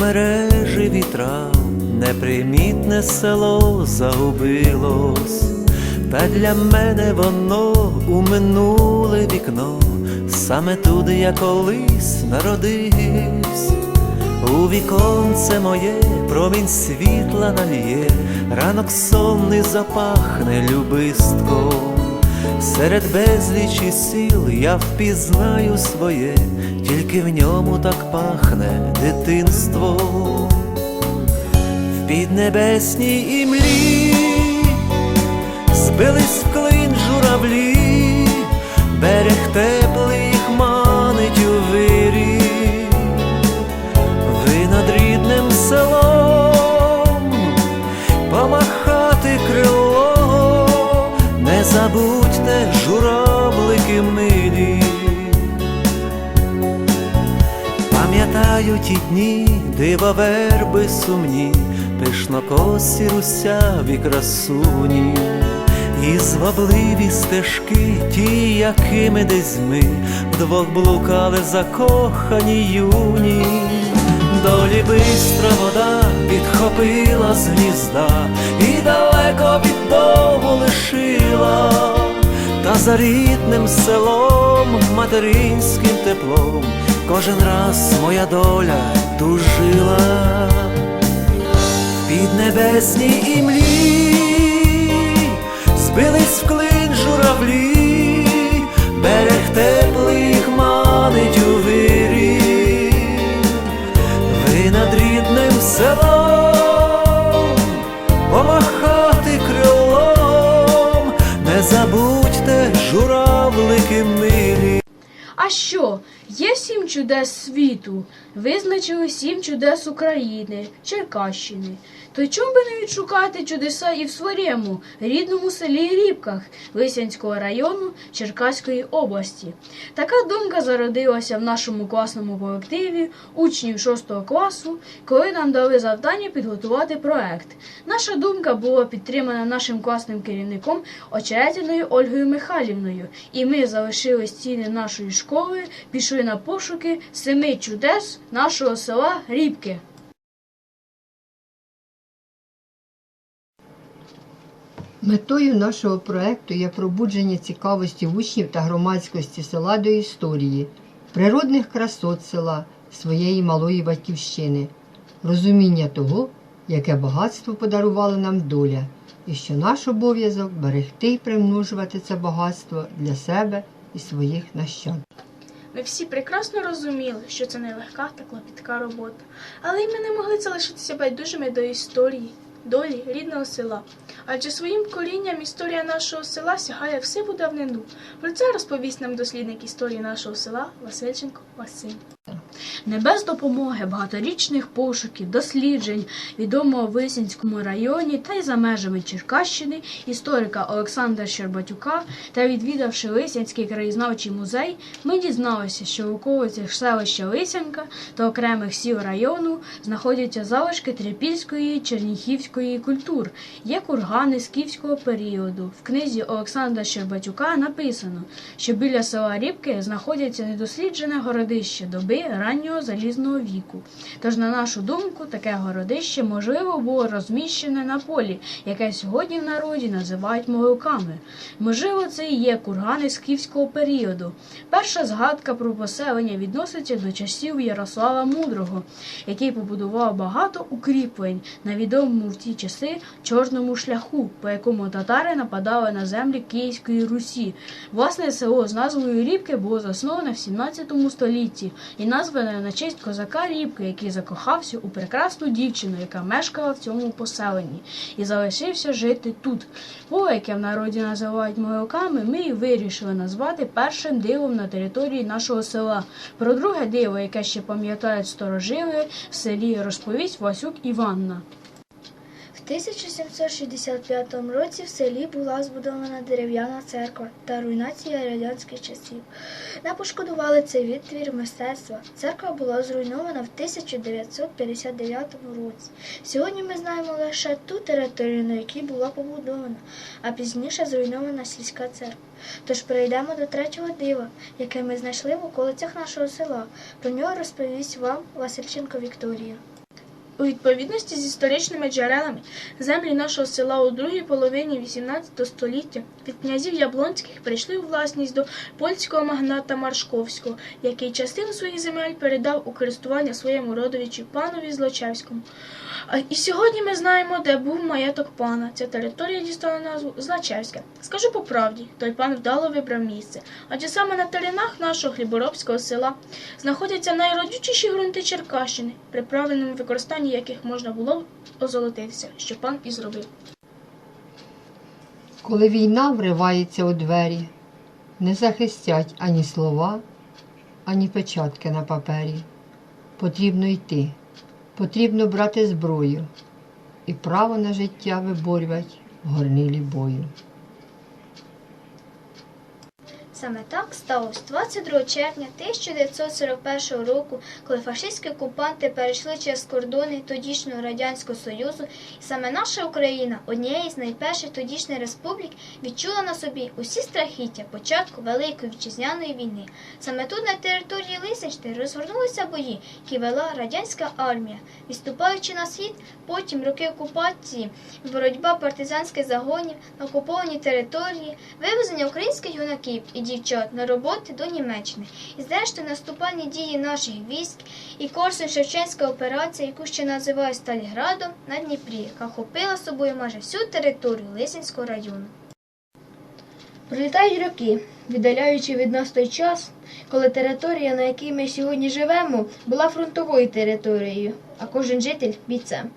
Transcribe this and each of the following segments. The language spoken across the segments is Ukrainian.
мережі вітра, непримітне село загубилось, та для мене воно у минуле вікно, саме туди я колись народився. У віконце моє промінь світла нальє, ранок сонний запахне любистком. Серед безлічі сіл я впізнаю своє, тільки в ньому так пахне дитинство. В піднебесній імлі збились в клин журавлі, берег теплий їх манить у вирі. Дні, дивоверби сумні, пишнокосі русяві красуні, і звабливі стежки, ті, якими десь ми вдвох блукали закохані юні. Долі бистра вода підхопила з гнізда і далеко від дому лишила, та за рідним селом, материнським теплом, кожен раз моя доля тужила. В піднебесній імлі, чудес світу, визначили сім чудес України, Черкащини. То чому би не відшукати чудеса і в своєму рідному селі Рібках Лисянського району Черкаської області? Така думка зародилася в нашому класному колективі учнів 6 класу, коли нам дали завдання підготувати проект. Наша думка була підтримана нашим класним керівником Очеретяною Ольгою Михайлівною, і ми залишили стіни нашої школи, пішли на пошуки семи чудес нашого села Рібки. Метою нашого проекту є пробудження цікавості учнів та громадськості села до історії, природних красот села, своєї малої батьківщини, розуміння того, яке багатство подарувала нам доля, і що наш обов'язок берегти і примножувати це багатство для себе і своїх нащадків. Ми всі прекрасно розуміли, що це нелегка та клопітка робота, але й ми не могли залишитися байдужими до історії, долі рідного села. Адже своїм корінням історія нашого села сягає в сиву давнину. Про це розповість нам дослідник історії нашого села Васильченко Василь. Не без допомоги багаторічних пошуків, досліджень відомого в Висінському районі та й за межами Черкащини історика Олександра Щербатюка та відвідавши Лисянський краєзнавчий музей, ми дізналися, що в околицях селища Лисянка та окремих сіл району знаходяться залишки трипільської черніхівської культур, є кургани скіфського періоду. В книзі Олександра Щербатюка написано, що біля села Рібки знаходяться недосліджене городище доби раннього залізного віку. Тож, на нашу думку, таке городище можливо було розміщене на полі, яке сьогодні в народі називають могилками. Можливо, це і є кургани скіфського періоду. Перша згадка про поселення відноситься до часів Ярослава Мудрого, який побудував багато укріплень на відомому в ті часи чорному шляху, по якому татари нападали на землі Київської Русі. Власне село з назвою Рібки було засноване в 17 столітті і назване на честь козака Рібки, який закохався у прекрасну дівчину, яка мешкала в цьому поселенні, і залишився жити тут. Поле, яке в народі називають могилками, ми і вирішили назвати першим дивом на території нашого села. Про друге диво, яке ще пам'ятають старожили, в селі розповість Васюк Іванна. В 1765 році в селі була збудована дерев'яна церква та руйнація радянських часів. Не пошкодували цей відтвір мистецтва. Церква була зруйнована в 1959 році. Сьогодні ми знаємо лише ту територію, на якій була побудована, а пізніше зруйнована сільська церква. Тож перейдемо до третього дива, яке ми знайшли в околицях нашого села. Про нього розповість вам Васильченко Вікторія. У відповідності з історичними джерелами землі нашого села у другій половині XVIII століття від князів Яблонських прийшли у власність до польського магната Маршковського, який частину своїх земель передав у користування своєму родовичу панові Злочевському. І сьогодні ми знаємо, де був маєток пана. Ця територія дістала назву Злачевська. Скажу по правді, той пан вдало вибрав місце, адже саме на теренах нашого хліборобського села знаходяться найродючіші ґрунти Черкащини, при правильному використанні яких можна було озолотитися, що пан і зробив. Коли війна вривається у двері, не захистять ані слова, ані печатки на папері. Потрібно йти, потрібно брати зброю і право на життя виборювать в горнилі бою. Саме так сталося 22 червня 1941 року, коли фашистські окупанти перейшли через кордони тодішнього Радянського Союзу, і саме наша Україна, однієї з найперших тодішніх республік, відчула на собі усі страхіття початку Великої вітчизняної війни. Саме тут, на території Лисични, розгорнулися бої, які вела радянська армія. Відступаючи на схід, потім роки окупації, боротьба партизанських загонів на окупованій території, вивезення українських юнаків і дівчат на роботи до Німеччини, і зрештою наступальні дії наших військ і корсунь Шевченська операція, яку ще називають Сталіградом на Дніпрі, яка охопила собою майже всю територію Лисинського району. Пролітають роки, віддаляючи від нас той час, коли територія, на якій ми сьогодні живемо, була фронтовою територією, а кожен житель бійцем.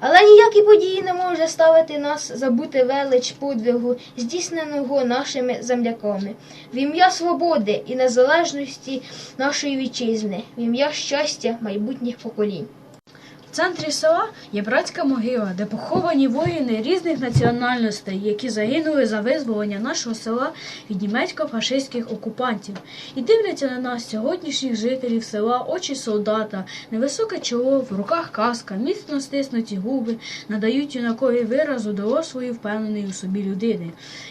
Але ніякі події не можуть заставити нас забути велич подвигу, здійсненого нашими земляками, в ім'я свободи і незалежності нашої вітчизни, в ім'я щастя майбутніх поколінь. Центрі села є братська могила, де поховані воїни різних національностей, які загинули за визволення нашого села від німецько-фашистських окупантів. І дивляться на нас сьогоднішніх жителів села очі солдата, невисоке чоло, в руках каска, міцно стиснуті губи, надають юнакові виразу дорослої впевненої у собі людини.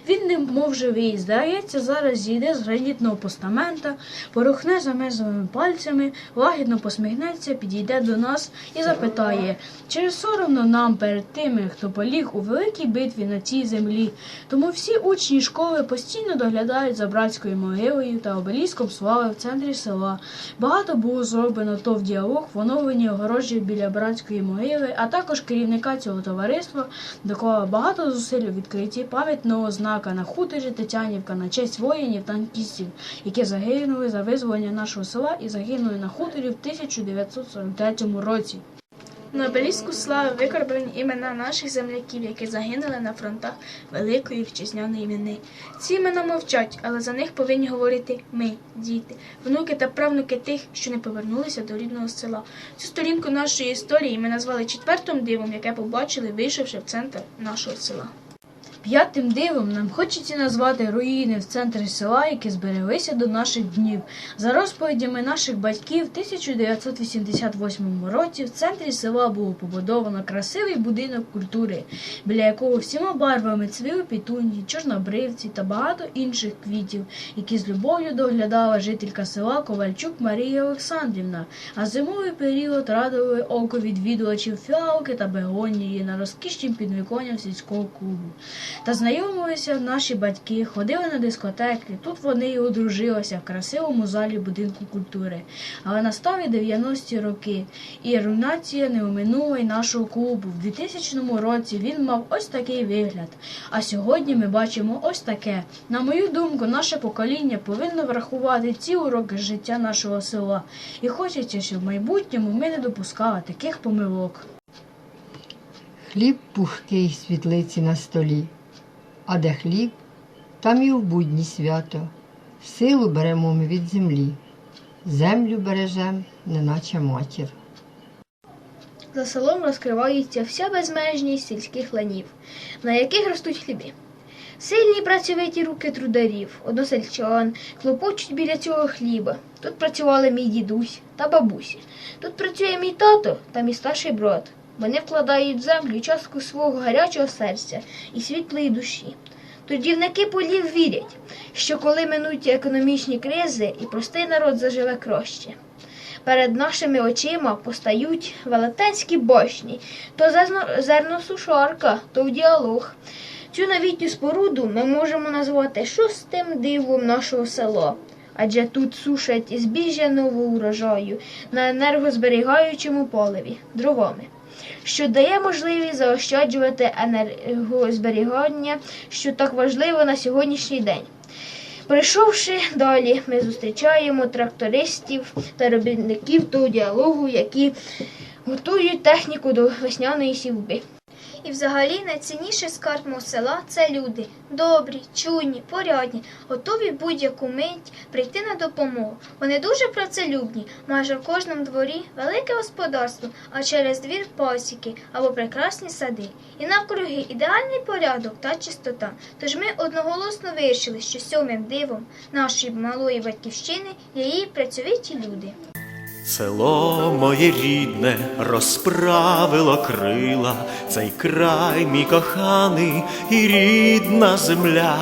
Він не мов живий, здається, зараз зійде з гранітного постамента, порухне замезовими пальцями, лагідно посміхнеться, підійде до нас і запитає, чи соромно нам перед тими, хто поліг у великій битві на цій землі. Тому всі учні школи постійно доглядають за братською могилою та обеліском слави в центрі села. Багато було зроблено то в діалог в оновленні огорожі біля братської могили, а також керівника цього товариства доклала багато зусиль у відкритті пам'ятного знака на хуторі Тетянівка на честь воїнів танкістів, які загинули за визволення нашого села і загинули на хуторі в 1943 році. На обеліску слави викарбовані імена наших земляків, які загинули на фронтах Великої вітчизняної війни. Ці імена мовчать, але за них повинні говорити ми, діти, внуки та правнуки тих, що не повернулися до рідного села. Цю сторінку нашої історії ми назвали четвертим дивом, яке побачили, вийшовши в центр нашого села. П'ятим дивом нам хочеться назвати руїни в центрі села, які збереглися до наших днів. За розповідями наших батьків, в 1988 році в центрі села було побудовано красивий будинок культури, біля якого всіма барвами цвіли пітунії, чорнобривці та багато інших квітів, які з любов'ю доглядала жителька села Ковальчук Марія Олександрівна. А зимовий період радували око відвідувачів фіалки та бегонії на розкішнім підвіконням сільського клубу. Та знайомилися наші батьки, ходили на дискотеки. Тут вони і одружилися в красивому залі будинку культури. Але настали 90-ті роки, і руйнація не оминула й нашого клубу. В 2000 році він мав ось такий вигляд. А сьогодні ми бачимо ось таке. На мою думку, наше покоління повинно врахувати ці уроки життя нашого села. І хочеться, щоб в майбутньому ми не допускали таких помилок. Хліб пухкий світлиці на столі, а де хліб, там і в будні свято. Силу беремо ми від землі, землю бережем, неначе матір. За селом розкривається вся безмежність сільських ланів, на яких ростуть хліби. Сильні працьовиті руки трударів, односельчан, клопочуть біля цього хліба. Тут працювали мій дідусь та бабусі. Тут працює мій тато та мій старший брат. Вони вкладають в землю частку свого гарячого серця і світлої душі. Трудівники полів вірять, що коли минуть економічні кризи і простий народ заживе краще. перед нашими очима постають велетенські башні, то зерно- зерносушарка, то в діалог. Цю новітню споруду ми можемо назвати шостим дивом нашого села. Адже тут сушать збіжжя нового урожаю на енергозберігаючому поливі дровами, що дає можливість заощаджувати енергозберігання, що так важливо на сьогоднішній день. Прийшовши далі, ми зустрічаємо трактористів та робітників того діалогу, які готують техніку до весняної сівби. І взагалі найцінніший скарб села це люди. Добрі, чуйні, порядні, готові будь-яку мить прийти на допомогу. Вони дуже працелюбні, майже в кожному дворі велике господарство, а через двір пасіки або прекрасні сади. І навкруги ідеальний порядок та чистота. Тож ми одноголосно вирішили, що сьомим дивом нашої малої батьківщини є її працьовиті люди. Село моє рідне розправило крила, цей край мій коханий і рідна земля,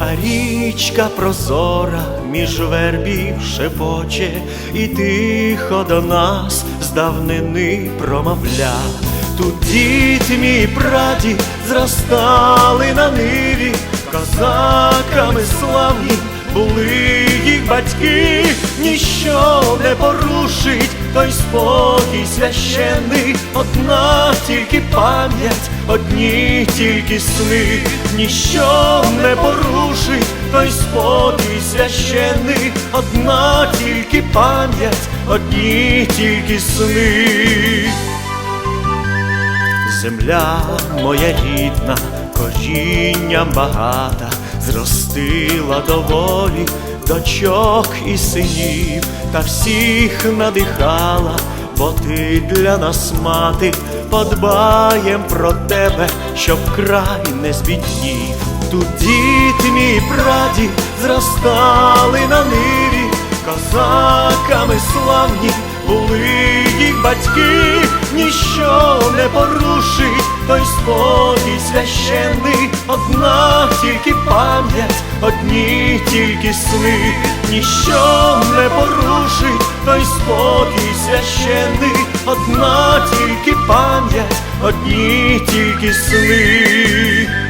а річка прозора між вербів шепоче, і тихо до нас з давнини промовля. Тут дід мій прадід зростали на ниві, козаками славні були їх батьки, ніщо не порушить той спокій священний, одна тільки пам'ять, одні тільки сни, ніщо не порушить той спокій священний, одна тільки пам'ять, одні тільки сни. Земля моя рідна, корінням багата, зростила доволі дочок і синів, та всіх надихала, бо ти для нас мати, подбаєм про тебе, щоб край не збіднів. Тут дід мій і прадід зростали на ниві, козаками славні були їх батьки, ніщо не порушить. Той спокій священний, одна тільки пам'ять, одні тільки сни, ніщо не порушить. Той спокій священний, одна тільки пам'ять, одні тільки сни.